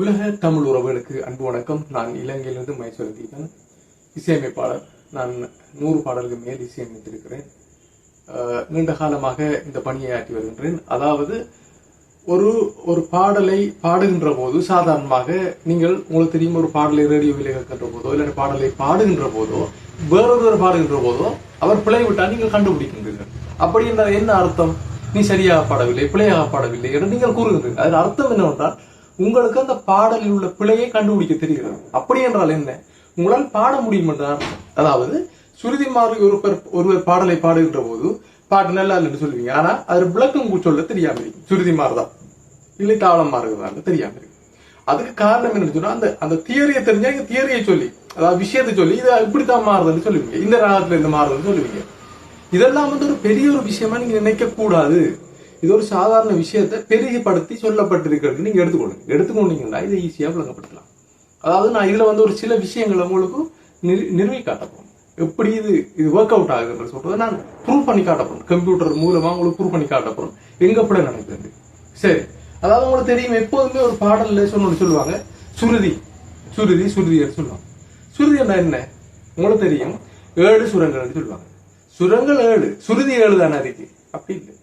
உலக தமிழ் உறவுகளுக்கு அன்பு வணக்கம். நான் இலங்கையிலிருந்து மைசூர் தீபன் இசையமைப்பாளர். நான் நூறு பாடல்கள் மேல் இசையமைத்திருக்கிறேன். நீண்ட காலமாக இந்த பணியை ஆற்றி வருகின்றேன். அதாவது ஒரு ஒரு பாடலை பாடுகின்ற போது சாதாரணமாக நீங்கள் உங்களுக்கு தெரியும் ஒரு பாடலை ரேடியோவில் கேட்கின்ற போதோ இல்லை பாடலை பாடுகின்ற போதோ வேறொருவர் பாடுகின்ற போதோ அவர் பிழை விட்டால் நீங்கள் கண்டுபிடிக்கின்றீர்கள். அப்படி என்றால் என்ன அர்த்தம்? நீ சரியாக பாடவில்லை பிழையாக பாடவில்லை என்று நீங்கள் கூறுகின்றீர்கள். அதன் அர்த்தம் என்னவென்றால் உங்களுக்கு அந்த பாடலில் உள்ள பிழையை கண்டுபிடிக்க தெரிகிறது. அப்படி என்றால் என்ன? உங்களால் பாட முடியும் என்றால் அதாவது சுருதி மாறி ஒருவர் ஒருவர் பாடலை பாடுகின்ற போது பாட்டு நல்லா இல்லைன்னு சொல்லுவீங்க. ஆனா அது விளக்கம் சொல்ல தெரியாம இருக்கும். சுருதி மாறுதான் இல்லை தாளம் மாறுகிறதான்னு தெரியாம இருக்கும். அதுக்கு காரணம் என்னன்னு சொன்னா அந்த அந்த தியரியை தெரிஞ்சா இங்க தியரியை சொல்லி அதாவது விஷயத்தை சொல்லி இது இப்படித்தான் மாறுதுன்னு சொல்லுவீங்க. இந்த ராகத்துல இந்த மாறுதுன்னு சொல்லுவீங்க. இதெல்லாம் வந்து ஒரு பெரிய ஒரு விஷயமா நீங்க நினைக்க கூடாது இது ஒரு சாதாரண விஷயத்தை பெருகிப்படுத்தி சொல்லப்பட்டிருக்கிறது. நீங்க எடுத்துக்கொள்ளுங்க எடுத்துக்கொண்டீங்கன்னா இதை ஈஸியா விளங்கப்படுத்தலாம். அதாவது நான் இதுல வந்து ஒரு சில விஷயங்களை உங்களுக்கு நிறு- நிறுவி காட்டப்போம் எப்படி இது இது ஒர்க் அவுட் ஆகுதுன்னு சொல்றதை நான் ப்ரூவ் பண்ணி காட்டப்போம் கம்ப்யூட்டர் மூலமா உங்களுக்கு ப்ரூவ் பண்ணி காட்டப்போம் எங்க கூட நடக்குது சரி. அதாவது உங்களுக்கு தெரியும் எப்போதுமே ஒரு பாடல்ல சொன்னு சொல்லுவாங்க. சுருதி. சுருதி சுருதின்னு சொல்லுவாங்க. சுருதி என்ன என்ன? உங்களுக்கு தெரியும் ஏழு சுரங்கள்னு சொல்லுவாங்க. சுரங்கள் ஏழு. சுருதி ஏழு தானே அதுக்கு? அப்படி இல்லை.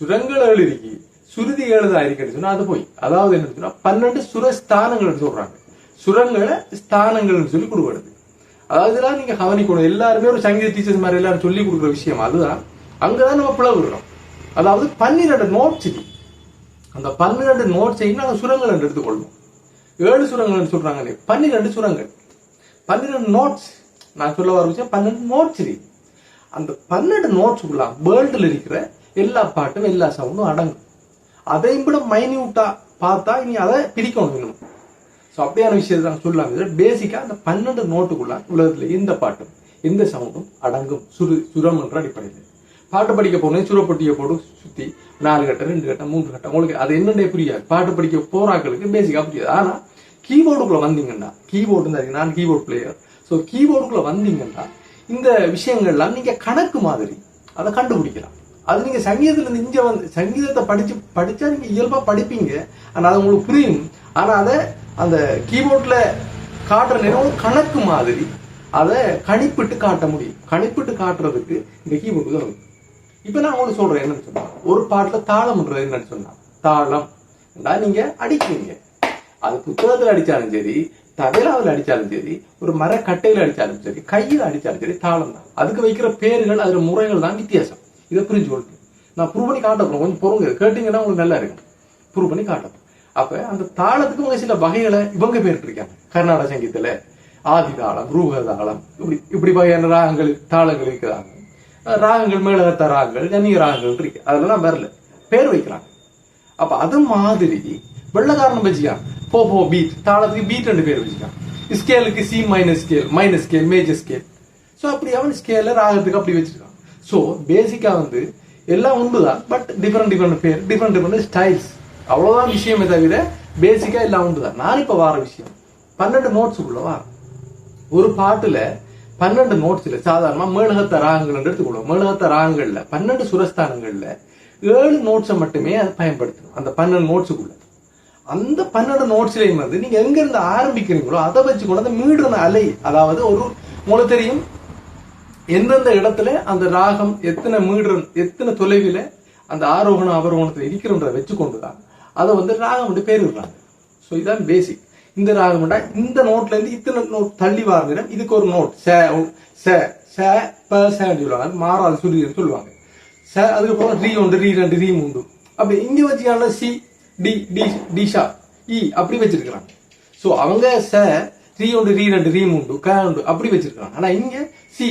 சுரங்கள் இருக்கு சுருதி ஏழு இருக்குன்னு சொன்னா அது போய். அதாவது என்ன சொன்னா பன்னெண்டு சுரஸ்தானங்கள் சொல்றாங்க சுரங்களை ஸ்தானங்கள்னு சொல்லி கொடுக்கறது. அதாவது இதெல்லாம் நீங்க கவனிக்கணும். எல்லாருமே ஒரு சங்கீத டீச்சர்ஸ் மாதிரி எல்லாரும் சொல்லி கொடுக்குற விஷயம் அதுதான். அங்கதான் நம்ம பிளவுறோம் அதாவது பன்னிரண்டு நோட்ஸ் அந்த பன்னிரண்டு நோட்ஸையும் நாங்கள் சுரங்கள் என்று எடுத்துக்கொள்வோம். ஏழு சுரங்கள் சொல்றாங்களே பன்னிரண்டு சுரங்கள். பன்னிரெண்டு நோட்ஸ் நான் சொல்ல வர விஷயம் பன்னெண்டு நோட்ஸ் இருக்கு அந்த பன்னெண்டு நோட்ஸுக்குள்ள வேர்ல்டில் இருக்கிற எல்லா பாட்டும் எல்லா சவுண்டும் அடங்கும். அதையும் விட மைன்யூட்டா பார்த்தா இனி அதை பிரிக்கணும் இன்னும். ஸோ அப்படியான விஷயத்தை நான் சொல்லலாம் பேசிக்காக அந்த பன்னெண்டு நோட்டுக்குள்ள உலகத்தில் இந்த பாட்டும் இந்த சவுண்டும் அடங்கும். சுரு சுரம் என்ற அடிப்படையில். பாட்டு படிக்க போனேன் சுரப்பட்டியை போட்டு சுத்தி நாலு கட்டம் ரெண்டு கட்டம் மூன்று கட்டம். உங்களுக்கு அது என்னென்ன புரியாது. பாட்டு படிக்க போறாக்களுக்கு பேசிக்கா புரியாது. ஆனா கீபோர்டுக்குள்ள வந்தீங்கன்னா கீபோர்டு தான் நான் கீபோர்டு பிளேயர் ஸோ கீபோர்டுக்குள்ள வந்தீங்கன்னா இந்த விஷயங்கள்லாம் நீங்க கணக்கு மாதிரி அதை கண்டுபிடிக்கலாம். அது நீங்க சங்கீதத்துல இருந்து இங்க வந்து சங்கீதத்தை படிச்சு படிச்சா நீங்க இயல்பா படிப்பீங்க. ஆனா அது உங்களுக்கு புரியும். ஆனா அதை அந்த கீபோர்ட்ல காட்டுற நேரம் கணக்கு மாதிரி அதை கணிப்பிட்டு காட்ட முடியும். கணிப்பிட்டு காட்டுறதுக்கு இந்த கீபோர்டு தான் இருக்கு. இப்ப நான் உங்களுக்கு சொல்றேன் என்னன்னு சொன்னா ஒரு பாட்டுல தாளம்ன்றது என்னன்னு சொன்னா தாளம் நீங்க அடிக்கிறீங்க. அது புத்தகத்துல அடிச்சாலும் சரி தவிராவில் அடிச்சாலும் சரி ஒரு மரக்கட்டையில அடிச்சாலும் சரி கையில அடிச்சாலும் சரி தாளம் தான். அதுக்கு வைக்கிற பேர்கள் அதுல முறைகள் தான் வித்தியாசம். இதை புரிஞ்சு கொள்ளுங்க. நான் ப்ரூவ் பண்ணி காட்ட போறேன். கொஞ்சம் பொறுங்க. கேட்டீங்கன்னா உங்களுக்கு நல்லா இருக்கும். ப்ரூவ் பண்ணி காட்டப்போம் அப்ப அந்த தாளத்துக்கு உங்க சில வகைகளை இவங்க பேர் இருக்காங்க கர்நாடக சங்கீதத்துல ஆதி தாளம் ரூக தாளம் இப்படி இப்படி வகையான ராகங்கள் தாளங்கள் இருக்கிறாங்க. ராகங்கள் மேலகத்த ராகங்கள் ஜன்னிய ராகங்கள் இருக்கு. அதெல்லாம் வரல. பேர் வைக்கிறாங்க. அப்ப அது மாதிரி வெள்ளக்காரன் வச்சுக்கான் போ போ பீட் தாளத்துக்கு பீட் ரெண்டு பேர் வச்சுக்கான் ஸ்கேலுக்கு C minus scale minus scale major scale so அப்படி அவன் ஸ்கேல ராகத்துக்கு அப்படி வச்சிருக்கான். ஸோ பேசிக்கா வந்து எல்லாம் உண்டுதான் பட் டிஃப்ரெண்ட் டிஃப்ரெண்ட் பேர் டிஃப்ரெண்ட் டிஃப்ரெண்ட் ஸ்டைல்ஸ் அவ்வளோதான் விஷயமே தவிர பேசிக்கா எல்லாம் உண்டுதான். நான் இப்ப வார விஷயம் பன்னெண்டு நோட்ஸுக்குள்ள வாரம் ஒரு பாட்டுல பன்னெண்டு நோட்ஸ்ல சாதாரணமா மேலகத்த ராகங்கள் எடுத்துக்கொள்வோம். மேலகத்த ராகங்களில் பன்னெண்டு சுரஸ்தானங்களில் ஏழு நோட்ஸை மட்டுமே அது பயன்படுத்தணும் அந்த பன்னெண்டு நோட்ஸுக்குள்ள அந்த பன்னெண்டு நோட்ஸ்லயும் வந்து நீங்க எங்க இருந்து ஆரம்பிக்கிறீங்களோ அதை வச்சு கூட அந்த மீடுன அலை. அதாவது ஒரு உங்களுக்கு தெரியும் எந்தெந்த இடத்துல அந்த ராகம் எத்தனை மீடுறன் எத்தனை தொலைவில அந்த ஆரோகணம் அவரோகணத்தில் இருக்கிறன்றதை வச்சு கொண்டுதான் அதை வந்து ராகம் வந்து பேர் விடுறாங்க. ஸோ இதுதான் பேசிக் இந்த ராகம்டா இந்த நோட்ல இருந்து இத்தனை நோட் தள்ளி வார இதுக்கு ஒரு நோட் சே ச ச ப சன்னு சொல்லுவாங்க. மாறாது சுருதின்னு சொல்லுவாங்க. ச அதுக்கப்புறம் ரீ ஒன்று ரீ ரெண்டு ரீ மூன்று. அப்படி இங்க வச்சுக்கான சி டி டி டி ஷா இ அப்படி வச்சிருக்கிறாங்க. ஸோ அவங்க ச ரீ ஒன்று ரீ ரெண்டு ரீ மூன்று க உண்டு அப்படி வச்சிருக்கிறாங்க. ஆனா இங்க C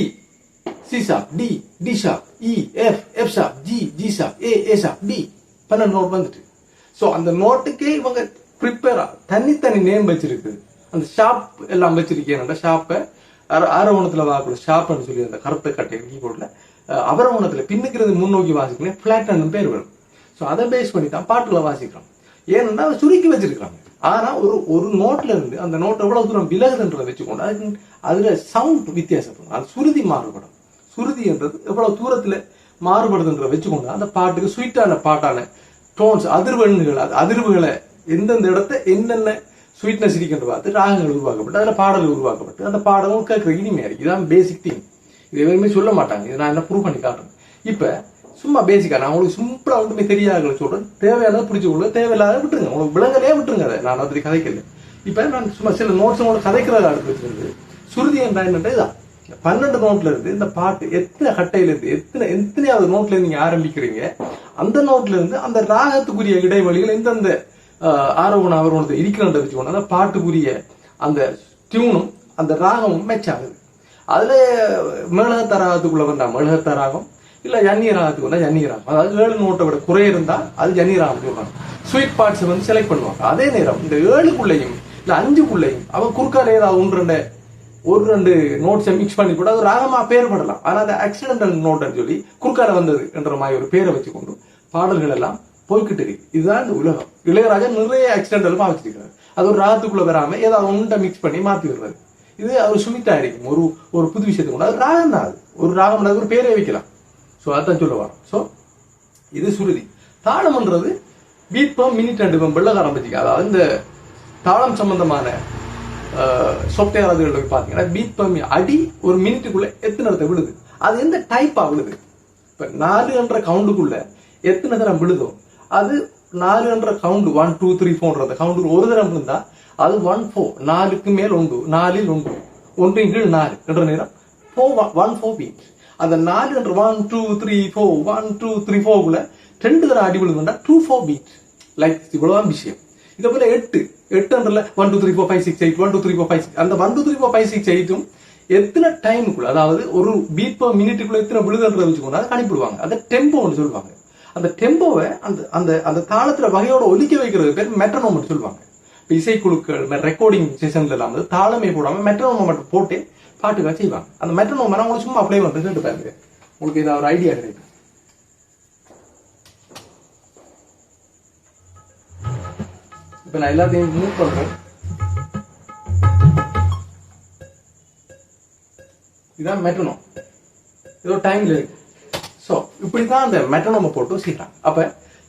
C sharp D D sharp E F F sharp G G sharp A A sharp D பன்னெண்டு நோட் வந்துட்டு. ஸோ அந்த நோட்டுக்கே இவங்க ப்ரிப்பேரா தனித்தனி நேம் வச்சிருக்கு. அந்த ஷாப் எல்லாம் வச்சிருக்கேன் ஷாப்பை அர அரவணத்துல வாக்கணும் ஷாப்னு சொல்லி அந்த கருத்தை கட்டை கீபோர்டில் அவரவணத்தில் பின்னுக்கிறது முன்னோக்கி வாசிக்கணும். ஃபிளாட்னு பேர் வரும். ஸோ அதை பேஸ் பண்ணி தான் பாட்டுல வாசிக்கிறோம். ஏன்னா அதை சுருக்கி வச்சிருக்காங்க. ஆனா ஒரு ஒரு நோட்ல இருந்து அந்த நோட்டை எவ்வளவு தூரம் விலகுதுன்றதை வச்சுக்கொண்டு அதுக்கு அதில் சவுண்ட் வித்தியாசப்படும். அது சுருதி மாறுபடும். சுருதி என்றது எவ்வளவு தூரத்துல மாறுபடுதுன்றதை வச்சுக்கோங்க. அந்த பாட்டுக்கு ஸ்வீட்டான பாட்டான டோன்ஸ் அதிர்வெண்ணுகள் அது அதிர்வுகளை எந்தெந்த இடத்த என்னென்ன ஸ்வீட்னஸ் இருக்கின்ற பார்த்து ராகங்கள் உருவாக்கப்பட்டு அதில் பாடல்கள் உருவாக்கப்பட்டு அந்த பாடலும் கேட்குற இனிமையா இருக்கு இதுதான் பேசிக் திங் இது எதுவுமே சொல்ல மாட்டாங்க. இதை நான் என்ன ப்ரூவ் பண்ணி காட்டுறேன். இப்போ சும்மா பேசிக்கா நான் உங்களுக்கு சிம்பிளா ஒன்றுமே தெரியாதுன்னு சொல்றேன். தேவையானதை புரிஞ்சு கொள்ள தேவையில்லாத விட்டுருங்க. உங்களுக்கு விலங்கலே விட்டுருங்க அதை. நான் அதை கதைக்கல. இப்போ நான் சும்மா சில நோட்ஸ் உங்களுக்கு கதைக்கிறத அடுத்து வச்சிருந்து சுருதி என்ற என்னன்ற இதான். பன்னெண்டு நோட்ல இருந்து இந்த பாட்டு எத்தனை கட்டையில இருந்து எத்தனை எத்தனையாவது நோட்ல இருந்து நீங்க ஆரம்பிக்கிறீங்க அந்த நோட்ல இருந்து அந்த ராகத்துக்குரிய இடைவெளிகள் எந்தெந்த ஆரோகண ஆரோகணத்தை இருக்கிறத வச்சுக்கோங்க அந்த பாட்டுக்குரிய அந்த டியூனும் அந்த ராகமும் மேட்ச் ஆகுது. அதுல மேலகத்த ராகத்துக்குள்ள வந்தா மேலகத்த ராகம் இல்ல ஜன்னிய ராகத்துக்கு வந்தா ஜன்னிய ராகம். அதாவது ஏழு நோட்டை விட குறை இருந்தா அது ஜன்னி ராகம் சொல்றாங்க ஸ்வீட் பார்ட்ஸ் வந்து செலக்ட் பண்ணுவாங்க. அதே நேரம் இந்த ஏழுக்குள்ளையும் இல்ல அஞ்சுக்குள்ளையும் அவன் குறுக்கால ஏதாவது ஒன்று ஒரு ரெண்டு நோட்ஸை மிக்ஸ் பண்ணி கூட அது ராகமா பேர் படலாம் ஆனால் அந்த ஆக்சிடென்டல் நோட்டுன்னு சொல்லி குறுக்கால வந்தது என்ற மாதிரி ஒரு பேரை வச்சுக்கொண்டு பாடல்கள் எல்லாம் போய்கிட்டு இருக்கு. இதுதான் இந்த உலகம். இளையராஜா நிறைய ஆக்சிடென்டல் வச்சிருக்காரு அது ஒரு ராகத்துக்குள்ள வராம ஏதாவது ஒன்றை மிக்ஸ் பண்ணி மாத்தி விடுறாரு இது அவர் சுமித்தா இருக்கும் ஒரு ஒரு புது விஷயத்துக்கு கூட அது ராகம் தான் அது. ஒரு ராகம் அது ஒரு பேரே வைக்கலாம். ஸோ அதான் சொல்ல வரோம் ஸோ இது சுருதி. தாளம்ன்றது பீட் பம் மினிட் ரெண்டு பம் வெள்ள அதாவது இந்த தாளம் சம்பந்தமான சொப்டேர் அதுகளில் போய் பார்த்தீங்கன்னா பீட் பம் அடி ஒரு மினிட்டுக்குள்ள எத்தனை இடத்த விழுது? அது எந்த டைப்பா விழுது? இப்ப நாலு என்ற கவுண்டுக்குள்ள எத்தனை தரம் விழுதோ அது நாலு என்ற கவுண்ட் ஒன் டூ த்ரீ போன்ற கவுண்டு ஒரு தரம் விழுந்தா அது ஒன் ஃபோர் நாலுக்கு மேல் உண்டு நாலில் உண்டு ஒன்று கீழ் நாலு என்ற நேரம் ஃபோர் ஒன் ஃபோர் பீட் அந்த நாலு என்ற one two three four one two three ஃபோர்க்குள்ள ரெண்டு தரம் அடி விழுதுண்டா டூ ஃபோர் பீட் லைக் இவ்வளவுதான் விஷயம். இதை போல எட்டு எட்டுன்றல one two three four five six eight one two three four five six அந்த one two three four five six எயிட்டும் எத்தனை டைமுக்குள்ள அதாவது ஒரு பீட் பர் மினிட்டுக்குள்ள எத்தனை விழுதுன்றதை வச்சுக்கோங்க அதை கணிப்பிடுவாங்க. அதை டெம்போன்னு சொல்லுவாங்க. அந்த டெம்போவை அந்த அந்த அந்த தாளத்துல வகையோட ஒலிக்க வைக்கிறது பேர் மெட்ரனோம் சொல்லுவாங்க. இப்போ இசைக்குழுக்கள் ரெக்கார்டிங் செஷன்ல எல்லாம் வந்து தாளமே போடாம மெட்ரனோம் மட்டும் போட்டு பாட்டுக்காக செய்வாங்க. அந்த மெட்ரனோம் உங்களுக்கு சும்மா அப்ளை வந்து கேட்டு பாருங்க. உங்களுக்கு ஏதாவது ஒரு ஐடியா கிடைக்கும் இப்போ நான் எல்லாத்தையும் மூவ் பண்றேன். இதான் மெட்டனோம் இது ஒரு டைம்ல இருக்கு ஸோ இப்படிதான் அந்த மெட்டனோமை போட்டு செய்யறாங்க அப்ப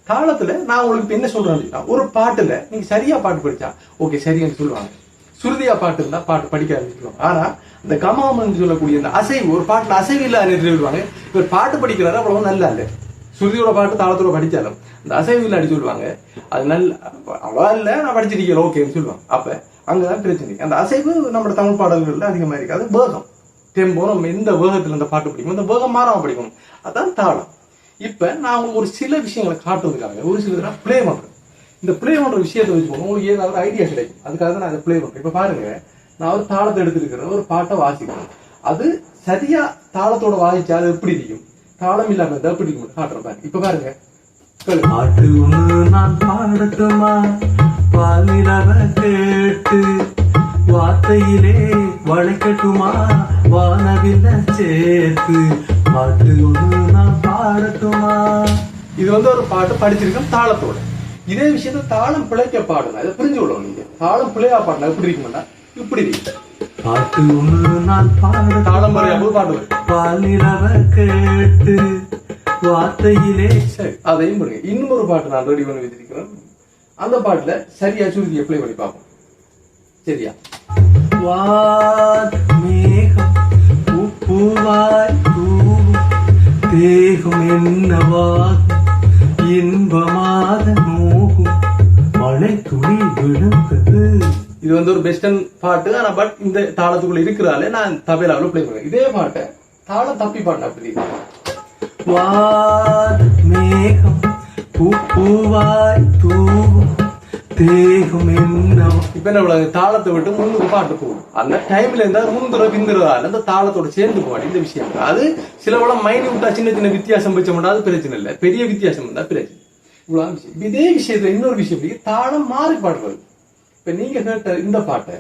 தாளத்துல நான் உங்களுக்கு என்ன சொல்றேன் ஒரு பாட்டுல நீங்க சரியா பாட்டு படிச்சா ஓகே சரின்னு சொல்லுவாங்க. சுருதியா பாட்டு இருந்தா பாட்டு படிக்க ஆரம்பிச்சிருவாங்க. ஆனா இந்த கமாமன் சொல்லக்கூடிய இந்த அசைவு ஒரு பாட்டுல அசைவு இல்லாத சொல்லுவாங்க இவர் பாட்டு படிக்கிறாரு அவ்வளவு நல்லா இல்லை. சுருதியோட பாட்டு தாளத்தோட படிச்சாலும் இந்த அசைவு அடிச்சு அடி சொல்லுவாங்க அது நல்ல அவ்வளவா இல்லை நான் படிச்சிருக்கேன் ஓகேன்னு சொல்லுவாங்க. அப்ப அங்கதான் பிரச்சனை அந்த அசைவு நம்ம தமிழ் பாடல்கள்ல அதிகமா இருக்காது வேகம். டெம்போ நம்ம எந்த வேகத்துல இந்த பாட்டு பிடிக்கும் அந்த வேகம் மாறாம பிடிக்கும் அதான் தாளம். இப்ப நான் உங்களுக்கு ஒரு சில விஷயங்களை காட்டுறதுக்காக ஒரு சில தடவை ப்ளே பண்றேன். இந்த ப்ளே பண்ற விஷயத்தை வச்சுக்கணும் உங்களுக்கு ஏதாவது ஐடியா கிடைக்கும். அதுக்காக தான் நான் அதை ப்ளே பண்றேன். இப்ப பாருங்க நான் ஒரு தாளத்தை எடுத்துருக்கிறேன் ஒரு பாட்டை வாசிக்கிறேன். அது சரியா தாளத்தோட வாசிச்சா அது எப்படி இருக்கும் தாளம் இல்லாம இருந்தா எப்படி இருக்கும் காட்டுறேன் பாருங்க இப்ப பாருங்க. பாட்டு ஒண்ணு நான் பாடட்டுமா? பாலிலவ கேட்டு வார்த்தையிலே வளைக்கட்டுமா? வானவில்ல சேர்த்து பாட்டு ஒண்ணு நான் பாடட்டுமா? இது வந்து ஒரு பாட்டு படிச்சிருக்கேன் தாளத்தோட. இதே விஷயத்த தாளம் பிழைக்க பாடணும் அதை புரிஞ்சு கொள்ளணும் நீங்க. தாளம் பிழையா பாடணும் எப்படி இருக்கும்னா இப்படி இருக்கு. பாட்டு ஒண்ணு நான் வரும் பாலிலவ கேட்டு வார்த்தையிலே அதையும் பாருங்க இன்னும் ஒரு பாட்டு நான் ரெடி பண்ணி வச்சிருக்கிறேன். அந்த பாட்டுல சரியா சுருதி ப்ளே பண்ணி பார்ப்போம். சரியா? வான் மேகம் உப்புவாய் தூவும் தேகம் என்னவாகும் இன்பமாக நோகும் மழை துளி விழுந்தது. இது வந்து ஒரு வெஸ்டர்ன் பாட்டு ஆனா பட் இந்த தாளத்துக்குள்ள இருக்கிறாலே நான் தபேலாவில் பிளே பண்ணுவேன். இதே பாட்டை தாளம் தப்பி பாட்டு அப்படி. மேகம் பூவாய் தூவும் தேகம் என்ன இப்ப என்ன தாளத்தை விட்டு முன்னுக்கு பாட்டு போகும் அந்த டைம்ல இருந்தா முந்துற பிந்துறதால அந்த தாளத்தோட சேர்ந்து போவாடி இந்த விஷயம். அது சில மைண்ட் விட்டா சின்ன சின்ன வித்தியாசம் வச்ச மட்டும் அது பிரச்சனை இல்லை. பெரிய வித்தியாசம் இருந்தா பிரச்சனை. இவ்வளவு விஷயம். இதே விஷயத்துல இன்னொரு விஷயம் தாளம் மாறி பாடுறது இப்ப நீங்க கேட்ட இந்த பாட்டை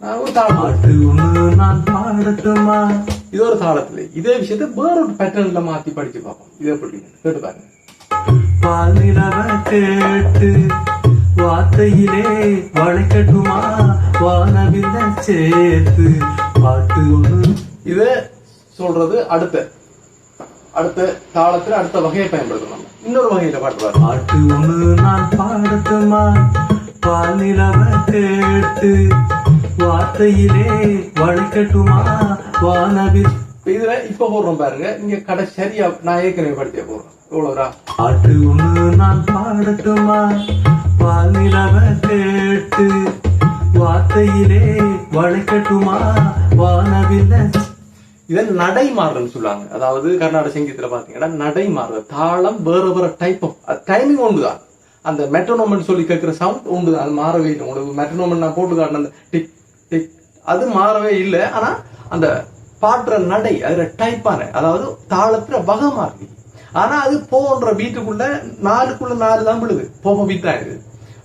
நான் ஒரு தாளம் நான் பாடட்டுமா? இது ஒரு தாளத்துல. இதே விஷயத்த வேற ஒரு பேட்டர்ன்ல மாத்தி படிச்சு பார்ப்போம். இது எப்படி கேட்டு பாருங்க. பாலிலவ கேட்டு வார்த்தையிலே வளைக்கட்டுமா? வானவில்ல சேர்த்து. பாட்டு ஒண்ணு. இது சொல்றது அடுத்த அடுத்த தாளத்துல அடுத்த வகையை பயன்படுத்தணும். இன்னொரு வகையில பாட்டு பாட்டு ஒண்ணு நான் பாடட்டுமா? பால் நிலவ கேட்டு வார்த்தையிலே வளைக்கட்டுமா வானவில். இப்ப இதுல இப்ப போடுறோம் பாருங்க. நீங்க கடை சரியா நான் ஏற்கனவே படிச்சே போடுறோம். எவ்வளவுரா பாட்டு ஒண்ணு நான் பாடட்டுமா? பால் நிலவ கேட்டு வார்த்தையிலே வளைக்கட்டுமா வானவில்ல. இதை நடை சொல்லுவாங்க. அதாவது கர்நாடக சங்கீதத்துல பாத்தீங்கன்னா நடை மாறுறது தாளம் வேற வேற டைப் டைமிங் ஒன்றுதான் அந்த மெட்ரோனோமன் சொல்லி கேட்கிற சவுண்ட் உண்டு அது மாறவே இல்லை. உங்களுக்கு மெட்ரோனோமன் நான் போட்டு காட்டின அந்த டிக் டிக் அது மாறவே இல்லை. ஆனா அந்த பாடுற நடை அதுல டைப்பான அதாவது தாளத்துல வகை மாறுது ஆனா அது போன்ற பீட்டுக்குள்ள நாலுக்குள்ள நாலு தான் விழுது. போஃபோ பீட் தான் இருக்குது.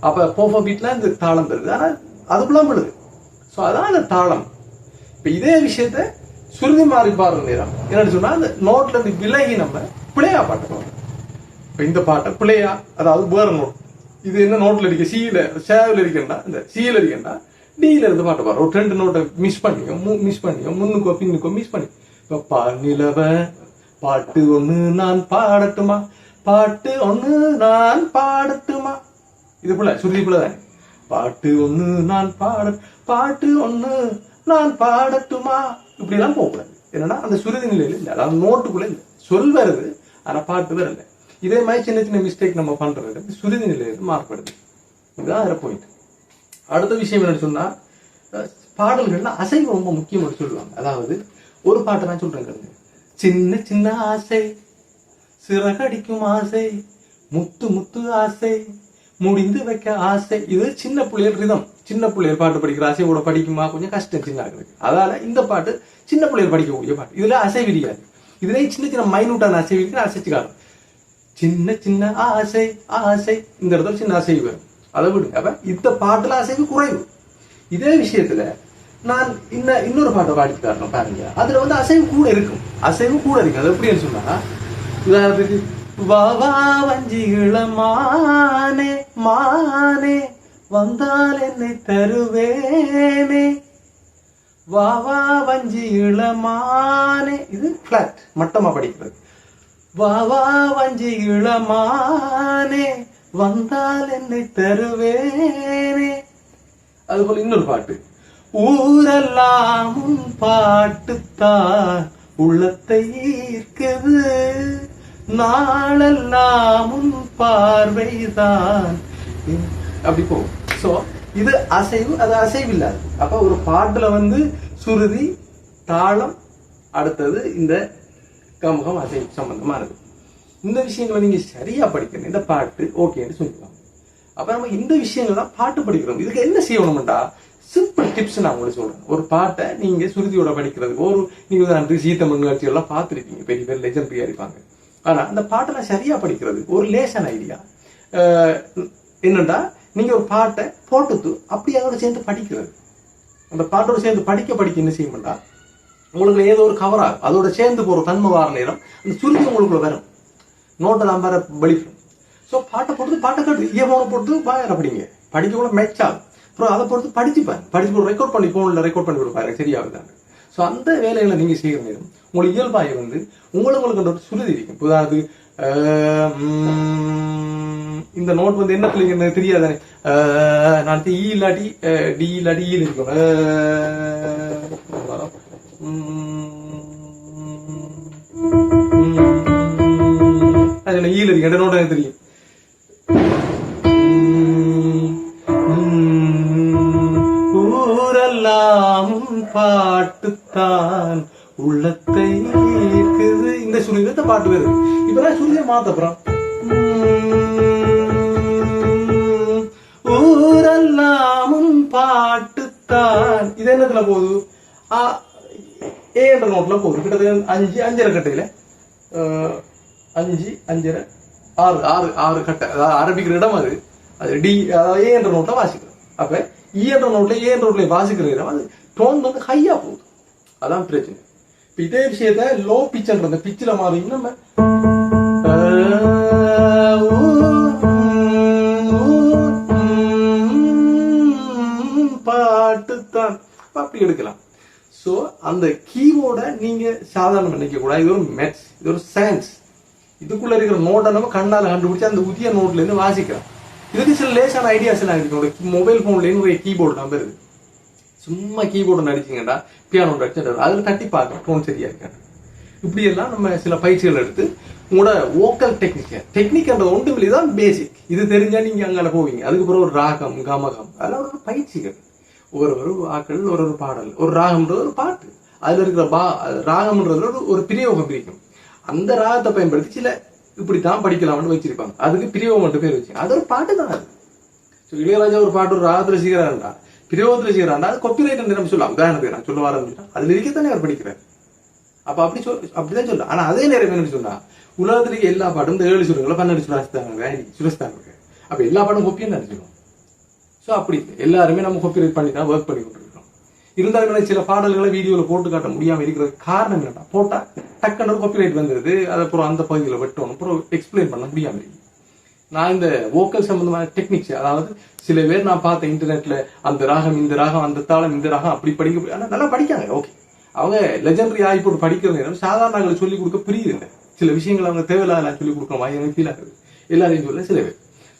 அப்ப போஃபோ பீட்ல இந்த தாளம் தருது ஆனா அதுக்குள்ள விழுது. ஸோ அதான் அந்த தாளம். இப்ப இதே விஷயத்த சுருதி மாறி பாடுற நேரம். என்னன்னு சொன்னா அந்த நோட்ல இருந்து விலகி நம்ம பிள்ளையா பாட்டு இப்ப இந்த பாட்டை பிள்ளையா அதாவது வேற நோட். இது என்ன நோட்டில் இருக்க சீல சேவில் இருக்கண்டா இந்த சீல இருக்கண்டா டீல இருந்து பாட்டு பாரு ஒரு ரெண்டு நோட்டை மிஸ் பண்ணியோ மிஸ் பண்ணிக்கோ. முன்னுக்கோ பின்னுக்கோ மிஸ் பண்ணி. இப்போ பாநிலவ பாட்டு ஒன்று நான் பாடட்டுமா? பாட்டு ஒன்று நான் பாடட்டுமா? இது போல சுருதி போல தானே. பாட்டு ஒண்ணு நான் பாட பாட்டு ஒண்ணு நான் பாடட்டுமா? இப்படி எல்லாம் போகக்கூடாது. என்னன்னா அந்த சுருதி நிலையில இல்லை. அதாவது நோட்டுக்குள்ள இல்ல. சொல் வருது ஆனா பாட்டு வேற இதே மாதிரி சின்ன சின்ன மிஸ்டேக் நம்ம பண்றது. சுருதி நிலையில மாறுபடுது. இதுதான் அதில் பாயிண்ட் அடுத்த விஷயம் என்னன்னு சொன்னா பாடல்கள்ல அசைவு ரொம்ப முக்கியம்னு சொல்லுவாங்க. அதாவது ஒரு பாட்டை நான் சொல்றேன் சின்ன சின்ன ஆசை சிறகடிக்கும் ஆசை முத்து முத்து ஆசை முடிந்து வைக்க ஆசை. இது சின்ன பிள்ளைகள் ரிதம் சின்ன பிள்ளைகள் பாட்டு படிக்கிற ஆசை கூட படிக்குமா? கொஞ்சம் கஷ்டம் சின்ன ஆளுங்களுக்கு. அதால இந்த பாட்டு சின்ன பிள்ளைகள் படிக்கக்கூடிய பாட்டு. இதுல அசை விரியாது இதுல சின்ன சின்ன மைனூட்டான அசை விரிக்கிற அசைச்சு காணும் சின்ன சின்ன ஆசை ஆசை இந்த இடத்துல சின்ன ஆசை வரும் அதை விடுங்க அப்ப இந்த பாட்டுல அசைவு குறைவு. இதே விஷயத்துல நான் இன்ன இன்னொரு பாட்டை பாடி காரணம் பாருங்க. அதுல வந்து அசைவு கூட இருக்கும். அசைவு கூட இருக்கு அது எப்படின்னு சொன்னா உதாரணத்துக்கு வா வா வஞ்சி இளமானே மானே வந்தால் என்னை தருவேனே. வா வா வஞ்சி இளமானே இது பிளாட் மட்டமா படிக்கிறது. வா வா வஞ்சி இளமானே வந்தால் என்னை தருவேனே. அதுபோல இன்னொரு பாட்டு. ஊரெல்லாம் பாட்டுத்தான் உள்ளத்தை ஈர்க்குது. நாளெல்லாம் பார்வைதான். அப்படி போகும் சோ இது அசைவு அது அசைவு இல்லாது அப்ப ஒரு பாட்டுல வந்து சுருதி தாளம் அடுத்தது இந்த கமுகம் அசைவு சம்பந்தமானது. இந்த விஷயங்களை நீங்க சரியா படிக்கணும். இந்த பாட்டு ஓகேன்னு சொல்லிக்கலாம். அப்ப நம்ம இந்த விஷயங்கள் தான் பாட்டு படிக்கிறோம். இதுக்கு என்ன செய்யணும்டா? சிம்பிள் டிப்ஸ் நான் உங்களுக்கு சொல்றேன். ஒரு பாட்டை நீங்க சுருதியோட படிக்கிறதுக்கு ஒரு நீங்க உதாரணத்துக்கு சீத்தமிழ் நிகழ்ச்சி எல்லாம் பார்த்துருப்பீங்க. பெரிய பேர் லெஜண்டரியா இருப்பாங்க. ஆனா அந்த பாட்டெல்லாம் சரியா படிக்கிறது ஒரு லேசன் ஐடியா என்னடா நீங்க ஒரு பாட்டை போட்டுத்து அப்படியே அதோட சேர்ந்து படிக்கிறது. அந்த பாட்டோட சேர்ந்து படிக்க படிக்க என்ன செய்யும்டா உங்களுக்கு ஏதோ ஒரு கவர் ஆகும். அதோட சேர்ந்து போற தன்மை வார நேரம் அந்த சுருதி உங்களுக்குள்ள வரும். நோட்டெல்லாம் வேற வெளிக்கும் ஸோ பாட்டை பொறுத்து பாட்டை கட்டு இயமான பொறுத்து பாயிர படிங்க. படிக்க கூட மேட்ச் அப்புறம் அதை பொறுத்து படிச்சுப்பேன் படிச்சு போட்டு ரெக்கார்ட் பண்ணி ஃபோனில் ரெக்கார்ட் பண்ணி கொடுப்பாரு. சரியாகுதாங்க ஸோ அந்த வேலைகளை நீங்க செய்கிற நேரம் உங்களுக்கு இயல்பாக வந்து உங்களுக்கு உங்களுக்கு ஒரு சுருதி இருக்கும். இப்போ அதாவது இந்த நோட் வந்து என்ன பிள்ளைங்க தெரியாதானே? நான் ஈ இல்லாட்டி அஹ், டி இல்லாட்டி ஈ இருக்கும். அது என்ன ஈல் இருக்கு எந்த நோட்டு எனக்கு தெரியும். ஊரெல்லாம் பாட்டுத்தான் உள்ளத்தை ஈர்க்குது. இந்த சுருதி இந்த பாட்டு வருது இப்ப நான் சுருதியை மாத்தப்புறம் ஊரெல்லாமும் பாட்டுத்தான். இது என்னத்துல போகுது? ஆ, ஏ என்ற நோட்ல போகுது. கிட்டத்தட்ட அஞ்சு அஞ்சரை கட்டையில. அஞ்சு அஞ்சரை ஆறு. ஆறு ஆறு கட்டை அதாவது ஆரம்பிக்கிற இடம் அது. அது டி அதாவது ஏ என்ற நோட்ல வாசிக்கிறோம். அப்ப இ என்ற நோட்ல ஏ என்ற நோட்ல வாசிக்கிற இடம் அது டோன் வந்து ஹையா போகுது. அதான் பிரச்சனை. இப்ப இதே விஷயத்த லோ பிச்ன்ற அந்த பிச்சில் மாறி நம்ம பாட்டு தான். பாட்டுத்தான் அப்படி எடுக்கலாம். சோ அந்த கீபோர்டை நீங்க சாதாரண நினைக்க கூடாது இது ஒரு மேத்ஸ் இது ஒரு சயின்ஸ் இதுக்குள்ள இருக்கிற நோட்டை நம்ம கண்ணால கண்டுபிடிச்சு அந்த புதிய நோட்ல இருந்து வாசிக்கலாம். இதுக்கு சில லேசான ஐடியாஸ் எல்லாம் இருக்கு. மொபைல் போன்ல ஒரு கீபோர்டு நம்பர் இருக்கு. சும்மா கீபோர்டு அடிச்சீங்கன்னா பியானோ அடிச்சு அதுல தட்டி பார்க்க டோன் சரியா இருக்காது. இப்படி எல்லாம் நம்ம சில பயிற்சிகள் எடுத்து உங்களோட வோக்கல் டெக்னிக் டெக்னிக்ன்றது ஒன்று தான் பேசிக் இது தெரிஞ்சா நீங்க அங்கே போவீங்க. அதுக்கப்புறம் ஒரு ராகம் கமகம். அதெல்லாம் ஒரு பயிற்சிகள். ஒரு ஒரு ஆக்கள் ஒரு ஒரு பாடல். ஒரு ராகம்ன்றது ஒரு பாட்டு. அதுல இருக்கிற பா ராகம்ன்றது ஒரு ஒரு பிரயோகம் பிரிக்கும். அந்த ராகத்தை பயன்படுத்தி சில இப்படித்தான் படிக்கலாம்னு வச்சிருப்பாங்க. அதுக்கு பிரயோகம் மட்டும் பேர் வச்சு. அது ஒரு பாட்டு தான் அது. ஸோ இளையராஜா ஒரு பாட்டு ஒரு ராகத்துல செய்கிறாருண்டா பிரயோகத்துல செய்கிறாண்டா அது கொப்பிரைட் நம்ம சொல்லலாம். உதாரணத்துக்கு நான் சொல்ல வரேன் அதுல இருக்கத்தானே அவர் படிக்கிறார். அப்ப அப்படி சொல் அப்படிதான் சொல்லலாம். ஆனா அதே நேரம் என்ன சொன்னா உலகத்துல எல்லா பாட்டும் இந்த ஏழு சுரங்களை பன்னெண்டு சுரஸ்தாங்க சுரஸ்தாங்க அப்ப எல்லா பாட்டும் கொப்பியும் நினைச்சிடும் ஸோ அப்படி எல்லாருமே நம்ம காப்பிரைட் பண்ணி தான் ஒர்க் பண்ணி கொண்டிருக்கிறோம் இருந்தாலும் எனக்கு சில பாடல்களை வீடியோவில் போட்டு காட்ட முடியாம இருக்கிறது காரணம் என்ன போட்டா டக்குன்னு காப்பிரைட் வந்துருது அதை அப்புறம் அந்த பகுதியில் வெட்டணும் அப்புறம் எக்ஸ்பிளைன் பண்ண முடியாம இருக்கு. நான் இந்த வோக்கல் சம்பந்தமான டெக்னிக்ஸ் அதாவது சில பேர் நான் பார்த்த இன்டர்நெட்ல அந்த ராகம் இந்த ராகம் அந்த தாளம் இந்த ராகம் அப்படி படிக்க ஆனா நல்லா படிக்காங்க ஓகே அவங்க லெஜண்டரி ஆகி போட்டு படிக்கிறது நேரம் சாதாரணங்களை சொல்லிக் கொடுக்க புரியுது சில விஷயங்கள் அவங்க தேவையில்லாத சொல்லிக் கொடுக்குற மாதிரி எனக்கு ஃபீல் ஆகுது. எல்லாரையும் சொல்ல சில பேர்.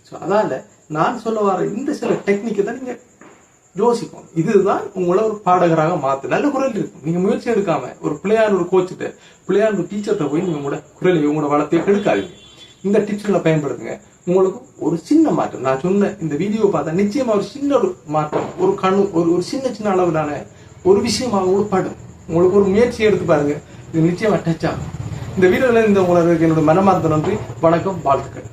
ஸோ அதால நான் சொல்ல வர இந்த சில டெக்னிக்கை தான் நீங்க யோசிக்கும் இதுதான் உங்களை ஒரு பாடகராக மாத்து. நல்ல குரல் இருக்கும். நீங்க முயற்சி எடுக்காம ஒரு பிள்ளையார் ஒரு கோச்சுட்டு பிள்ளையார் ஒரு டீச்சர்கிட்ட போய் நீங்க உங்களோட குரலை உங்களோட வளத்தை கெடுக்காதீங்க. இந்த டிப்ஸ்களை பயன்படுத்துங்க. உங்களுக்கு ஒரு சின்ன மாற்றம். நான் சொன்ன இந்த வீடியோ பார்த்தா நிச்சயமா ஒரு சின்ன ஒரு மாற்றம். ஒரு கணு ஒரு ஒரு சின்ன சின்ன அளவிலான ஒரு விஷயமாக உங்களுக்கு படும். உங்களுக்கு ஒரு முயற்சி எடுத்து பாருங்க. இது நிச்சயமா டச் ஆகும். இந்த வீடியோல இந்த உங்களுக்கு என்னோட மனமார்ந்த நன்றி. வணக்கம் வாழ்த்துக்கள்.